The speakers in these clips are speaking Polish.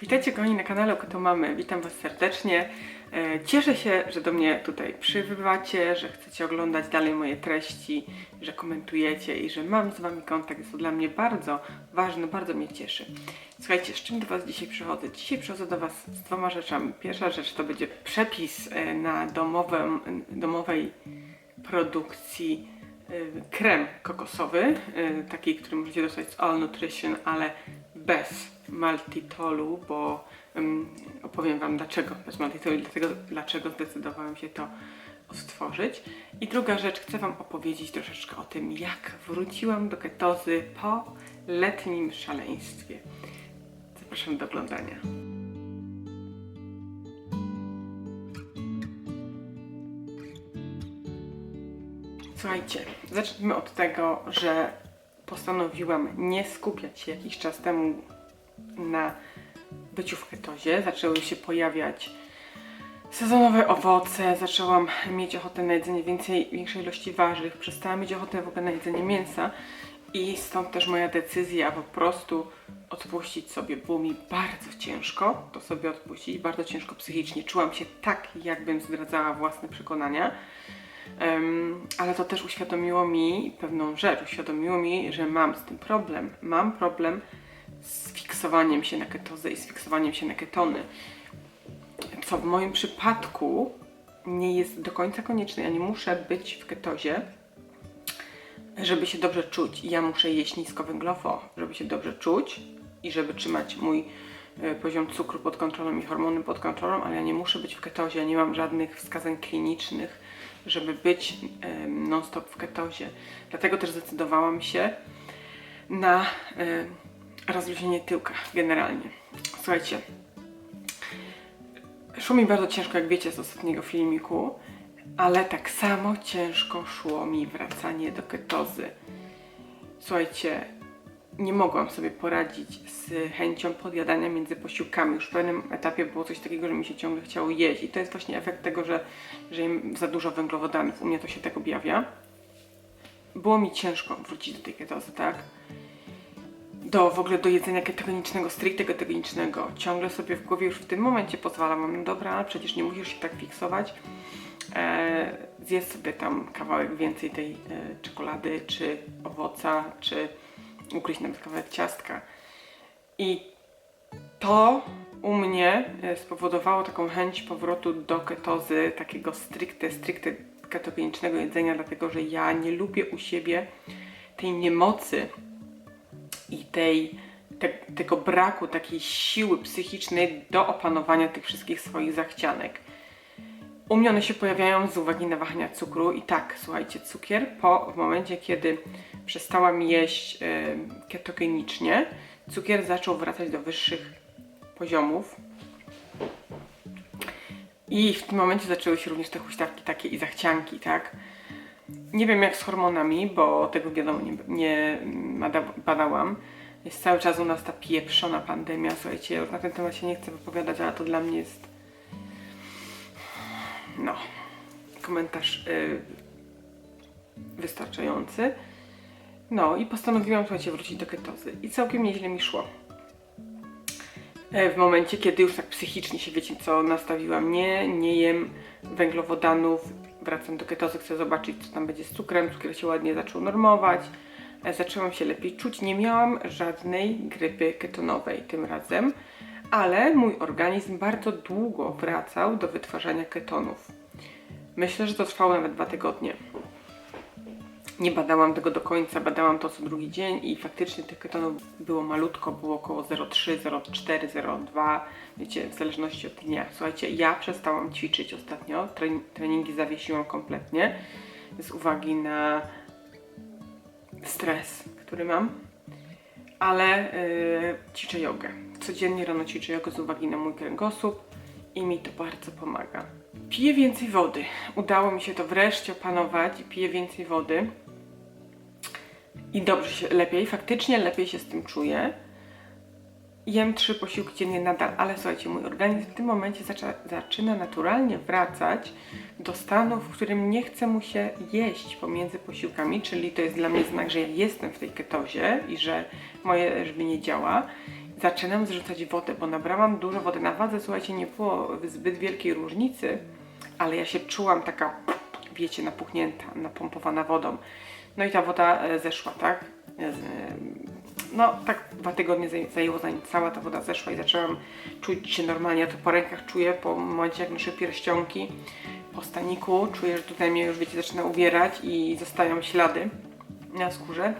Witajcie kochani na kanale Okoto Mamy. Witam Was serdecznie. E, Cieszę się, że do mnie tutaj przybywacie, że chcecie oglądać dalej moje treści, że komentujecie i że mam z Wami kontakt. Jest to dla mnie bardzo ważne, bardzo mnie cieszy. Słuchajcie, z czym do Was dzisiaj przychodzę? Dzisiaj przychodzę do Was z dwoma rzeczami. Pierwsza rzecz to będzie przepis e, na domowym, domowej produkcji y, krem kokosowy, taki, który możecie dostać z All Nutrition, ale bez maltitolu, bo ym, opowiem Wam dlaczego bez maltitolu i dlatego, dlaczego zdecydowałam się to stworzyć. I druga rzecz, chcę Wam opowiedzieć troszeczkę o tym, jak wróciłam do ketozy po letnim szaleństwie. Zapraszam do oglądania. Słuchajcie, zacznijmy od tego, że postanowiłam nie skupiać się jakiś czas temu na byciu w ketozie. Zaczęły się pojawiać sezonowe owoce, zaczęłam mieć ochotę na jedzenie więcej, większej ilości warzyw, przestałam mieć ochotę w ogóle na jedzenie mięsa i stąd też moja decyzja po prostu odpuścić sobie. Było mi bardzo ciężko to sobie odpuścić, bardzo ciężko psychicznie. Czułam się tak, jakbym zdradzała własne przekonania. Ale to też uświadomiło mi pewną rzecz. Uświadomiło mi, że mam z tym problem. Mam problem z fiksowaniem się na ketozę i z fiksowaniem się na ketony. Co w moim przypadku nie jest do końca konieczne. Ja nie muszę być w ketozie, żeby się dobrze czuć. Ja muszę jeść niskowęglowo, żeby się dobrze czuć i żeby trzymać mój e, poziom cukru pod kontrolą i hormony pod kontrolą, ale ja nie muszę być w ketozie, ja nie mam żadnych wskazań klinicznych, żeby być non-stop w ketozie. Dlatego też zdecydowałam się na rozluźnienie tyłka generalnie. Słuchajcie, szło mi bardzo ciężko, jak wiecie z ostatniego filmiku, ale tak samo ciężko szło mi wracanie do ketozy. Słuchajcie, nie mogłam sobie poradzić z chęcią podjadania między posiłkami. Już w pewnym etapie było coś takiego, że mi się ciągle chciało jeść. I to jest właśnie efekt tego, że, że jem za dużo węglowodanów. U mnie to się tak objawia. Było mi ciężko wrócić do tej ketozy, tak? Do w ogóle do jedzenia ketogenicznego, stricte ketogenicznego. Ciągle sobie w głowie już w tym momencie pozwalam, no dobra, przecież nie musisz się tak fiksować. E, zjedz sobie tam kawałek więcej tej e, czekolady, czy owoca, czy ugryźć nawet kawałek ciastka. I to u mnie e, spowodowało taką chęć powrotu do ketozy, takiego stricte, stricte ketogenicznego jedzenia, dlatego że ja nie lubię u siebie tej niemocy i tej, te, tego braku takiej siły psychicznej do opanowania tych wszystkich swoich zachcianek. U mnie one się pojawiają z uwagi na wahania cukru i tak, słuchajcie, cukier po w momencie, kiedy przestałam jeść e, ketogenicznie, cukier zaczął wracać do wyższych poziomów. I w tym momencie zaczęły się również te huśtawki takie i zachcianki, tak? Nie wiem jak z hormonami, bo tego wiadomo nie, nie bada- badałam. Jest cały czas u nas ta pieprzona pandemia, słuchajcie, na ten temat się nie chcę wypowiadać, ale to dla mnie jest no, komentarz y, wystarczający. No i postanowiłam, słuchajcie, wrócić do ketozy. I całkiem nieźle mi szło. E, W momencie, kiedy już tak psychicznie się, wiecie co, nastawiłam, nie, nie jem węglowodanów, wracam do ketozy, chcę zobaczyć, co tam będzie z cukrem, cukier się ładnie zaczął normować, E, zaczęłam się lepiej czuć, nie miałam żadnej grypy ketonowej tym razem, ale mój organizm bardzo długo wracał do wytwarzania ketonów. Myślę, że to trwało nawet dwa tygodnie. Nie badałam tego do końca, badałam to co drugi dzień i faktycznie tych ketonów było malutko, było około 0,3, 0,4, 0,2, wiecie, w zależności od dnia. Słuchajcie, ja przestałam ćwiczyć ostatnio, Tren- treningi zawiesiłam kompletnie z uwagi na stres, który mam, ale yy, ćwiczę jogę. Codziennie rano ćwiczę jogę z uwagi na mój kręgosłup i mi to bardzo pomaga. Piję więcej wody. Udało mi się to wreszcie opanować i piję więcej wody. I dobrze się, lepiej, faktycznie lepiej się z tym czuję. Jem trzy posiłki dziennie nadal, ale słuchajcie, mój organizm w tym momencie zaczę, zaczyna naturalnie wracać do stanu, w którym nie chce mu się jeść pomiędzy posiłkami, czyli to jest dla mnie znak, że ja jestem w tej ketozie i że moje żywienie działa. zaczynam zrzucać wodę, bo nabrałam dużo wody. Na wadze, słuchajcie, nie było zbyt wielkiej różnicy, ale ja się czułam taka, wiecie, napuchnięta, napompowana wodą. No i ta woda e, zeszła, tak? E, z- No, tak dwa tygodnie zaj- zajęło, zanim cała ta woda zeszła i zaczęłam czuć się normalnie. Ja to po rękach czuję, po momencie jak noszę pierścionki, po staniku, czuję, że tutaj mnie już, wiecie, zaczyna ubierać i zostają ślady na skórze.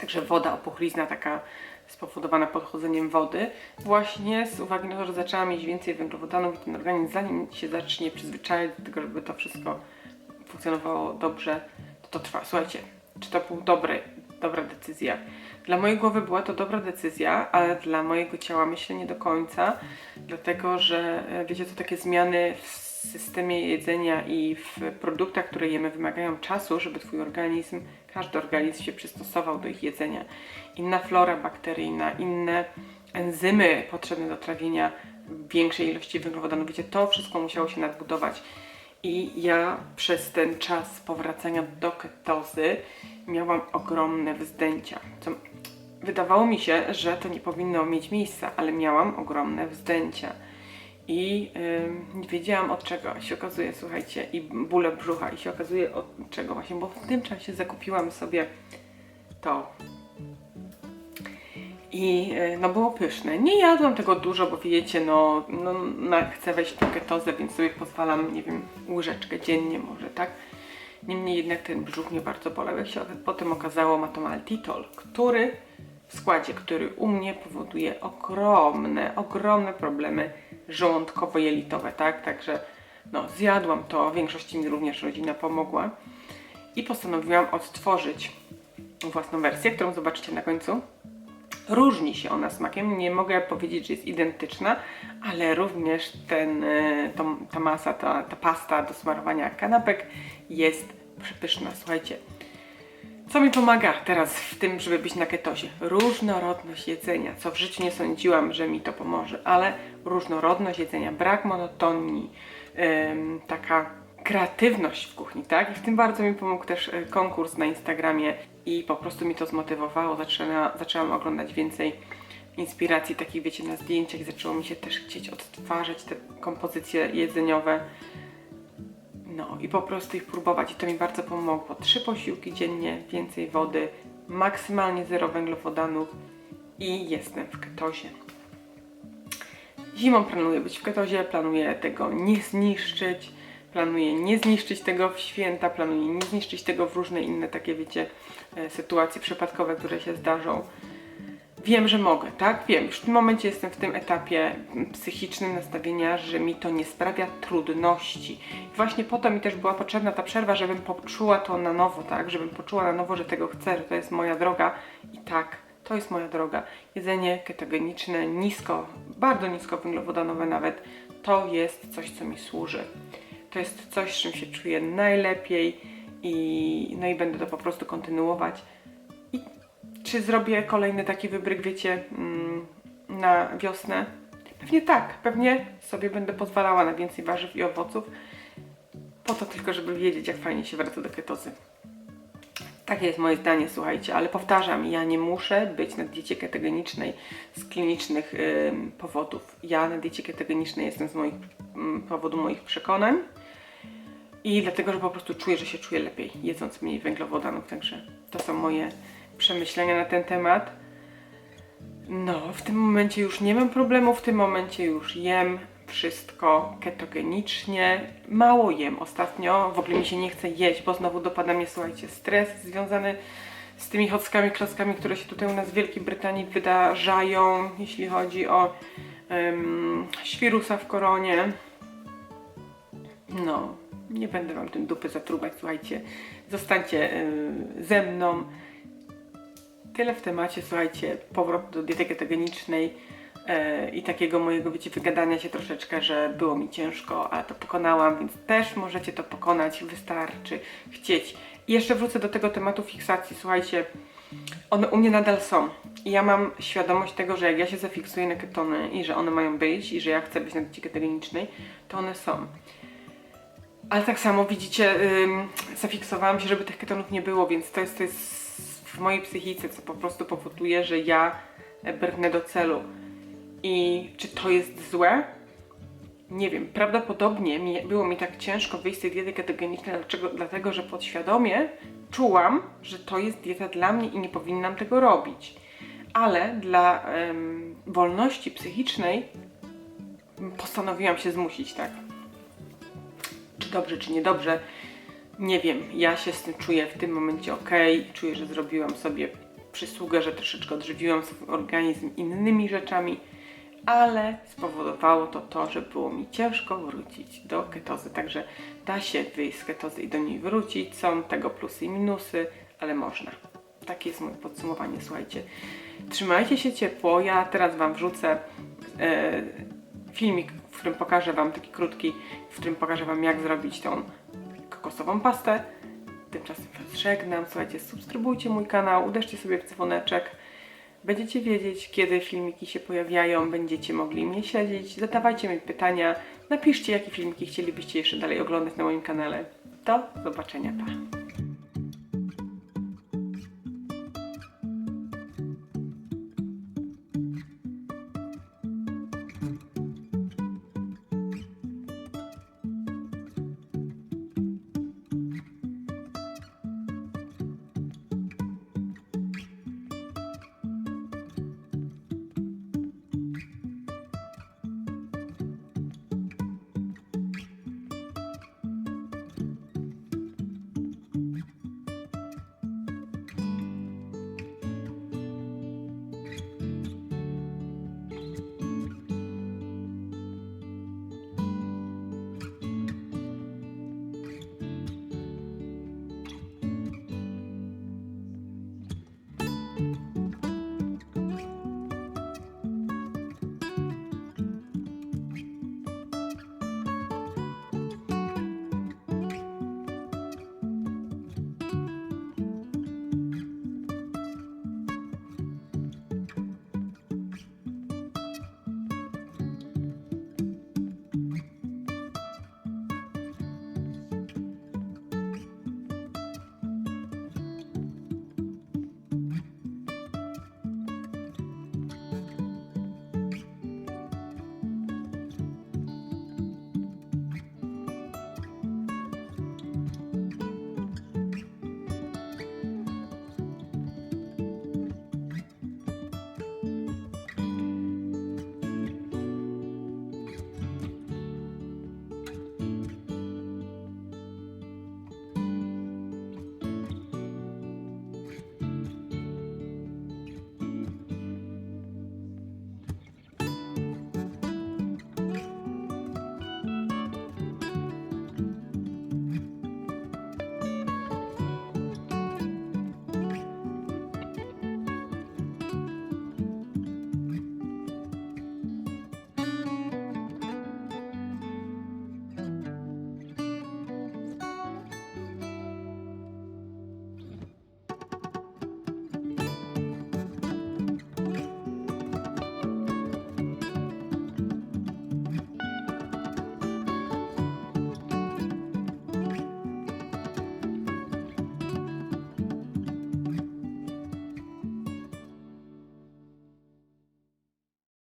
Także woda, opuchlizna taka spowodowana podchodzeniem wody, właśnie z uwagi na to, że zaczęłam mieć więcej węglowodanów i ten organizm, zanim się zacznie przyzwyczajać do tego, żeby to wszystko funkcjonowało dobrze, to trwa. Słuchajcie, czy to był dobry, dobra decyzja? Dla mojej głowy była to dobra decyzja, ale dla mojego ciała myślę nie do końca, dlatego że e, wiecie, to takie zmiany w systemie jedzenia i w produktach, które jemy, wymagają czasu, żeby Twój organizm, każdy organizm się przystosował do ich jedzenia. Inna flora bakteryjna, inne enzymy potrzebne do trawienia większej ilości węglowodanów. Wiecie, to wszystko musiało się nadbudować. I ja przez ten czas powracania do ketozy miałam ogromne wzdęcia. Co wydawało mi się, że to nie powinno mieć miejsca, ale miałam ogromne wzdęcia. I ym, nie wiedziałam od czego się okazuje, słuchajcie, i bóle brzucha, i się okazuje od czego właśnie, bo w tym czasie zakupiłam sobie to. I y, no było pyszne. Nie jadłam tego dużo, bo wiecie, no, no na, chcę wejść w ketozę, więc sobie pozwalam, nie wiem, łyżeczkę dziennie może, tak? Niemniej jednak ten brzuch mnie bardzo bolał. Jak się potem okazało, ma to maltitol, który w składzie, który u mnie powoduje ogromne, ogromne problemy żołądkowo-jelitowe, tak? Także no, zjadłam to, większości mi również rodzina pomogła i postanowiłam odtworzyć własną wersję, którą zobaczycie na końcu. Różni się ona smakiem, nie mogę powiedzieć, że jest identyczna, ale również ten, e, to, ta masa, ta, ta pasta do smarowania kanapek jest przepyszna. Słuchajcie, co mi pomaga teraz w tym, żeby być na ketozie? Różnorodność jedzenia, co w życiu nie sądziłam, że mi to pomoże, ale różnorodność jedzenia, brak monotonii, taka kreatywność w kuchni, tak? I w tym bardzo mi pomógł też e, konkurs na Instagramie i po prostu mi to zmotywowało. Zaczęła, zaczęłam oglądać więcej inspiracji takich, wiecie, na zdjęciach i zaczęło mi się też chcieć odtwarzać te kompozycje jedzeniowe. No i po prostu ich próbować i to mi bardzo pomogło. Trzy posiłki dziennie, więcej wody, maksymalnie zero węglowodanów i jestem w ketozie. Zimą planuję być w ketozie, planuję tego nie zniszczyć, planuję nie zniszczyć tego w święta, planuję nie zniszczyć tego w różne inne takie, wiecie, e, sytuacje przypadkowe, które się zdarzą. Wiem, że mogę, tak? Wiem, już w tym momencie jestem w tym etapie psychicznym nastawienia, że mi to nie sprawia trudności. I właśnie po to mi też była potrzebna ta przerwa, żebym poczuła to na nowo, tak? Żebym poczuła na nowo, że tego chcę, że to jest moja droga i tak, to jest moja droga. Jedzenie ketogeniczne, nisko, bardzo nisko węglowodanowe nawet, to jest coś, co mi służy. To jest coś, z czym się czuję najlepiej i, no i będę to po prostu kontynuować. I czy zrobię kolejny taki wybryk, wiecie, mm, na wiosnę? Pewnie tak, pewnie sobie będę pozwalała na więcej warzyw i owoców. Po to tylko, żeby wiedzieć, jak fajnie się wraca do ketozy. Takie jest moje zdanie, słuchajcie, ale powtarzam, ja nie muszę być na diecie ketogenicznej z klinicznych ym, powodów. Ja na diecie ketogenicznej jestem z moich ym, powodu moich przekonań i dlatego, że po prostu czuję, że się czuję lepiej, jedząc mniej węglowodanów. Także to są moje przemyślenia na ten temat. No, w tym momencie już nie mam problemu, w tym momencie już jem wszystko ketogenicznie. Mało jem ostatnio, w ogóle mi się nie chce jeść, bo znowu dopada mnie, słuchajcie, stres związany z tymi chockami, klockami, które się tutaj u nas w Wielkiej Brytanii wydarzają, jeśli chodzi o um, świrusa w koronie. No, nie będę wam tym dupy zatrubać, słuchajcie. Zostańcie y, ze mną. Tyle w temacie, słuchajcie, powrót do diety ketogenicznej e, i takiego mojego, wiecie, wygadania się troszeczkę, że było mi ciężko, ale to pokonałam, więc też możecie to pokonać, wystarczy chcieć. I jeszcze wrócę do tego tematu fiksacji, słuchajcie, one u mnie nadal są. I ja mam świadomość tego, że jak ja się zafiksuję na ketony i że one mają być i że ja chcę być na diecie ketogenicznej, to one są. Ale tak samo widzicie, ym, zafiksowałam się, żeby tych ketonów nie było, więc to jest, to jest w mojej psychice, co po prostu powoduje, że ja brnę do celu. I czy to jest złe? Nie wiem, prawdopodobnie mi, było mi tak ciężko wyjść z tej diety ketogenicznej, dlaczego? Dlatego, że podświadomie czułam, że to jest dieta dla mnie i nie powinnam tego robić. Ale dla em, wolności psychicznej postanowiłam się zmusić, tak? Dobrze, czy niedobrze, nie wiem. Ja się z tym czuję w tym momencie ok. Czuję, że zrobiłam sobie przysługę, że troszeczkę odżywiłam swój organizm innymi rzeczami, ale spowodowało to to, że było mi ciężko wrócić do ketozy. Także da się wyjść z ketozy i do niej wrócić. Są tego plusy i minusy, ale można. Takie jest moje podsumowanie, słuchajcie. Trzymajcie się ciepło. Ja teraz Wam wrzucę e, filmik, w którym pokażę Wam taki krótki, w którym pokażę Wam jak zrobić tą kokosową pastę. Tymczasem Was żegnam. Słuchajcie, subskrybujcie mój kanał, uderzcie sobie w dzwoneczek. Będziecie wiedzieć, kiedy filmiki się pojawiają, będziecie mogli mnie śledzić. Zadawajcie mi pytania, napiszcie, jakie filmiki chcielibyście jeszcze dalej oglądać na moim kanale. Do zobaczenia, pa!